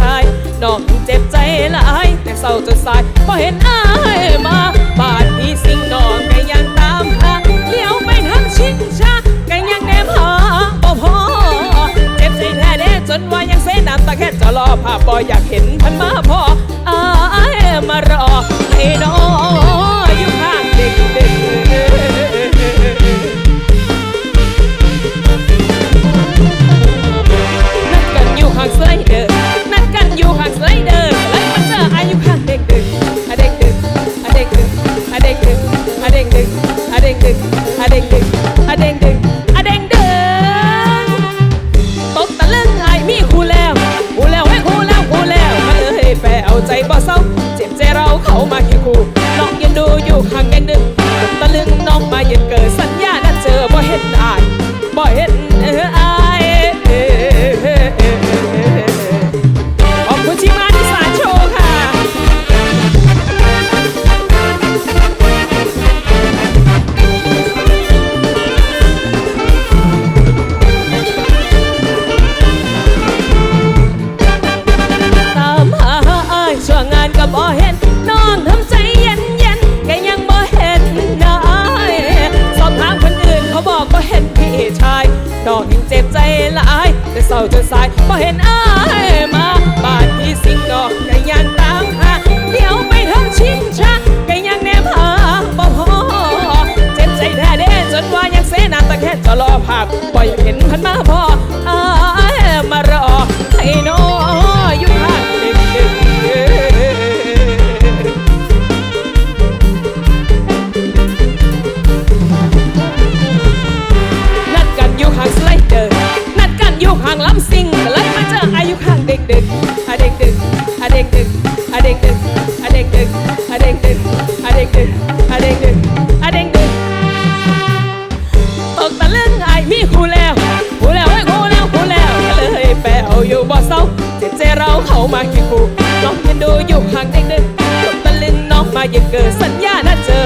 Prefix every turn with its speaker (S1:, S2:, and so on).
S1: ชายน้องเจ็บใจหลายแต่เศร้าจนสายพอเห็นอายมาบาดที่สิ่งน้องก็ยังตามหาเลี้ยวไปทางชิงชาก็ยังแนมหาบ่พอเจ็บใจแท้เด้จนว่ายังเสน้ำตาแค่จะรอภาพบ่อยากเห็นพันมาพออายมารอให้น้อง อะเด็กดึงอะเด็กดึงอะเด็กดึงตกตะลึงไอ้มีคู่แล้วคู่แล้วให้คู่แล้วคู่แล้วมาเลยแปเอาใจบ่เศร้าเจ็บใจเราเข้ามาแค่คู่น้องยืนดูอยู่ข้างแดงดึกตกตะลึงน้องมายืนเกิดสัญญา บ่เห็นน้องทำใจเย็นเย็นๆก็ยังบ่เห็นนายสอบถามคนอื่นเขาบอกบ่เห็นพี่ชายน้องยังเจ็บใจหลายแต่เศร้าจนสายบ่เห็นอายมาบ้านพี่สิงน้องก็ยังตามหาเดี๋ยวไปทางชิงชาก็ยังแนมหาบ่พอเจ็บใจแท้เด้จนว่ายังเสน้ำตาแค่จะรอภาพบ่อยากเห็นพันมาพอ เด็กๆอะเด็กๆอะเด็กๆตกตะลึงไอ้มีคู่แล้วคู่แล้วไอ้ยคู่แล้วคู่แล้วก็เลยแปลเอาอยู่บ่เศร้าเจ็บใจเราเข้ามาคิดคู่ลองยืนดูอยู่ห่างเด็กๆตกตะลึงน้องมายังเกิดสัญญาณเจอ